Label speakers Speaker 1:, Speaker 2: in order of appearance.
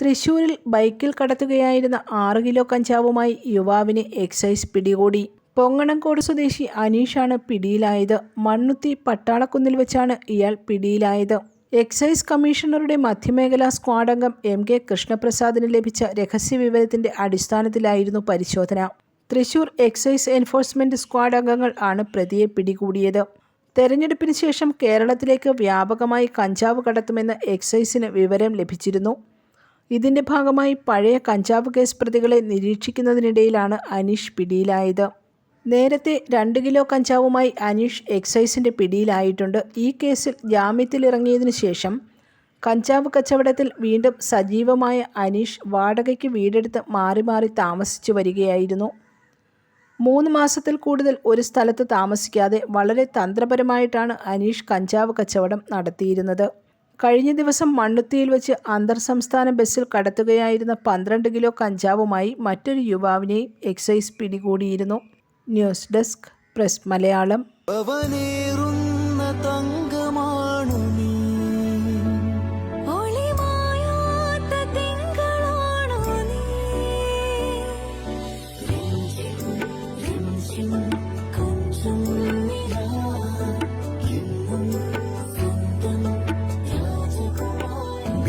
Speaker 1: തൃശൂരിൽ ബൈക്കിൽ കടത്തുകയായിരുന്ന ആറ് കിലോ കഞ്ചാവുമായി യുവാവിനെ എക്സൈസ് പിടികൂടി. പൊങ്ങണംകോട് സ്വദേശി അനീഷാണ് പിടിയിലായത്. മണ്ണുത്തി പട്ടാളക്കുന്നിൽ വെച്ചാണ് ഇയാൾ പിടിയിലായത്. എക്സൈസ് കമ്മീഷണറുടെ മധ്യമേഖലാ സ്ക്വാഡ് അംഗം എം കെ കൃഷ്ണപ്രസാദിന് ലഭിച്ച രഹസ്യവിവരത്തിന്റെ അടിസ്ഥാനത്തിലായിരുന്നു പരിശോധന. തൃശൂർ എക്സൈസ് എൻഫോഴ്സ്മെന്റ് സ്ക്വാഡ് അംഗങ്ങൾ ആണ് പ്രതിയെ പിടികൂടിയത്. തെരഞ്ഞെടുപ്പിന് ശേഷം കേരളത്തിലേക്ക് വ്യാപകമായി കഞ്ചാവ് കടത്തുമെന്ന് എക്സൈസിന് വിവരം ലഭിച്ചിരുന്നു. ഇതിന്റെ ഭാഗമായി പഴയ കഞ്ചാവ് കേസ് പ്രതികളെ നിരീക്ഷിക്കുന്നതിനിടയിലാണ് അനീഷ് പിടിയിലായത്. നേരത്തെ രണ്ട് കിലോ കഞ്ചാവുമായി അനീഷ് എക്സൈസിന്റെ പിടിയിലായിട്ടുണ്ട്. ഈ കേസിൽ ജാമ്യത്തിലിറങ്ങിയതിനു ശേഷം കഞ്ചാവ് കച്ചവടത്തിൽ വീണ്ടും സജീവമായ അനീഷ് വാടകയ്ക്ക് വീടെടുത്ത് മാറി മാറി താമസിച്ചു വരികയായിരുന്നു. മൂന്ന് മാസത്തിൽ കൂടുതൽ ഒരു സ്ഥലത്ത് താമസിക്കാതെ വളരെ തന്ത്രപരമായിട്ടാണ് അനീഷ് കഞ്ചാവ് കച്ചവടം നടത്തിയിരുന്നത്. കഴിഞ്ഞ ദിവസം മണ്ണുത്തിയിൽ വെച്ച് അന്തർ സംസ്ഥാന ബസ്സിൽ കടത്തുകയായിരുന്ന പന്ത്രണ്ട് കിലോ കഞ്ചാവുമായി മറ്റൊരു യുവാവിനെയും എക്സൈസ് പിടികൂടിയിരുന്നു. News desk press Malayalam.
Speaker 2: thank തങ്കമാണു